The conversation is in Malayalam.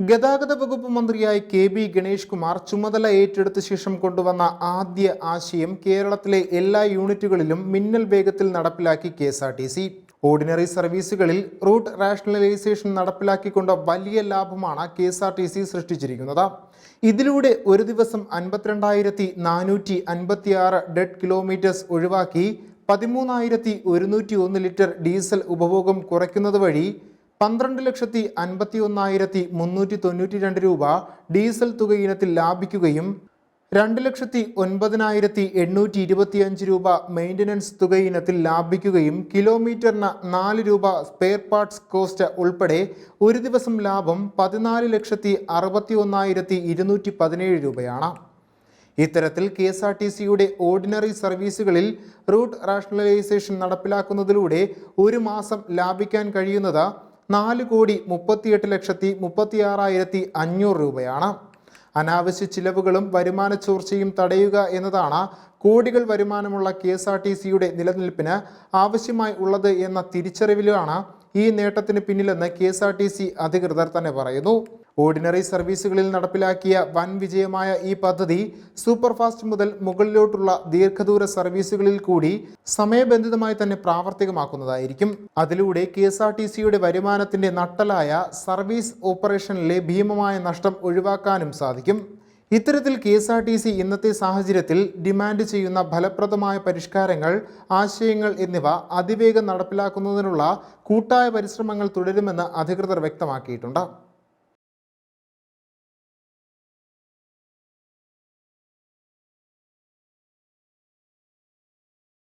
ഗതാഗത വകുപ്പ് മന്ത്രിയായി കെ ബി ഗണേഷ് കുമാർ ചുമതല ഏറ്റെടുത്ത ശേഷം കൊണ്ടുവന്ന ആദ്യ ആശയം കേരളത്തിലെ എല്ലാ യൂണിറ്റുകളിലും മിന്നൽ വേഗത്തിൽ നടപ്പിലാക്കി K S R T C. Ordinary സർവീസുകളിൽ route rationalisation നടപ്പിലാക്കിക്കൊണ്ട് വലിയ ലാഭമാണ് K S R T C സൃഷ്ടിച്ചിരിക്കുന്നത്. ഇതിലൂടെ ഒരു ദിവസം അൻപത്തിരണ്ടായിരത്തി നാനൂറ്റി അൻപത്തിയാറ് ഡെഡ് കിലോമീറ്റേഴ്സ് ഒഴിവാക്കി പതിമൂന്നായിരത്തി ഒരുന്നൂറ്റി ഒന്ന് ലിറ്റർ ഡീസൽ ഉപഭോഗം കുറയ്ക്കുന്നത് വഴി പന്ത്രണ്ട് ലക്ഷത്തി അൻപത്തി ഒന്നായിരത്തി മുന്നൂറ്റി തൊണ്ണൂറ്റി രണ്ട് രൂപ ഡീസൽ തുക ഇനത്തിൽ ലാഭിക്കുകയും രണ്ട് ലക്ഷത്തി ഒൻപതിനായിരത്തി എണ്ണൂറ്റി ഇരുപത്തിയഞ്ച് രൂപ മെയിന്റനൻസ് തുക ഇനത്തിൽ ലാഭിക്കുകയും കിലോമീറ്ററിന് നാല് രൂപ സ്പെയർ പാർട്സ് കോസ്റ്റ് ഉൾപ്പെടെ ഒരു ദിവസം ലാഭം പതിനാല് ലക്ഷത്തി അറുപത്തി ഒന്നായിരത്തി ഇരുന്നൂറ്റി പതിനേഴ് രൂപയാണ്. ഇത്തരത്തിൽ കെ എസ് ആർ ടി സിയുടെ ഓർഡിനറി സർവീസുകളിൽ റൂട്ട് റാഷണലൈസേഷൻ നടപ്പിലാക്കുന്നതിലൂടെ ഒരു മാസം ലാഭിക്കാൻ കഴിയുന്നത് നാല് കോടി മുപ്പത്തിയെട്ട് ലക്ഷത്തി മുപ്പത്തിയാറായിരത്തി അഞ്ഞൂറ് രൂപയാണ്. അനാവശ്യ ചിലവുകളും വരുമാന ചോർച്ചയും തടയുക എന്നതാണ് കോടികൾ വരുമാനമുള്ള കെ എസ് ആർ ടി സിയുടെ നിലനിൽപ്പിന് ആവശ്യമായി ഉള്ളത് എന്ന തിരിച്ചറിവിലാണ് ഈ നേട്ടത്തിന് പിന്നിലെന്ന് K S R T C അധികൃതർ തന്നെ പറയുന്നു. ഓർഡിനറി സർവീസുകളിൽ നടപ്പിലാക്കിയ വൻ വിജയമായ ഈ പദ്ധതി സൂപ്പർഫാസ്റ്റ് മുതൽ മുകളിലോട്ടുള്ള ദീർഘദൂര സർവീസുകളിൽ കൂടി സമയബന്ധിതമായി തന്നെ പ്രാവർത്തികമാക്കുന്നതായിരിക്കും. അതിലൂടെ കെ എസ് ആർ ടി സിയുടെ വരുമാനത്തിന്റെ നട്ടലായ സർവീസ് ഓപ്പറേഷനിലെ ഭീമമായ നഷ്ടം ഒഴിവാക്കാനും സാധിക്കും. ഇത്തരത്തിൽ K S R T C ഇന്നത്തെ സാഹചര്യത്തിൽ ഡിമാൻഡ് ചെയ്യുന്ന ഫലപ്രദമായ പരിഷ്കാരങ്ങൾ ആശയങ്ങൾ എന്നിവ അതിവേഗം നടപ്പിലാക്കുന്നതിനുള്ള കൂട്ടായ പരിശ്രമങ്ങൾ തുടരുമെന്ന് അധികൃതർ വ്യക്തമാക്കിയിട്ടുണ്ട്.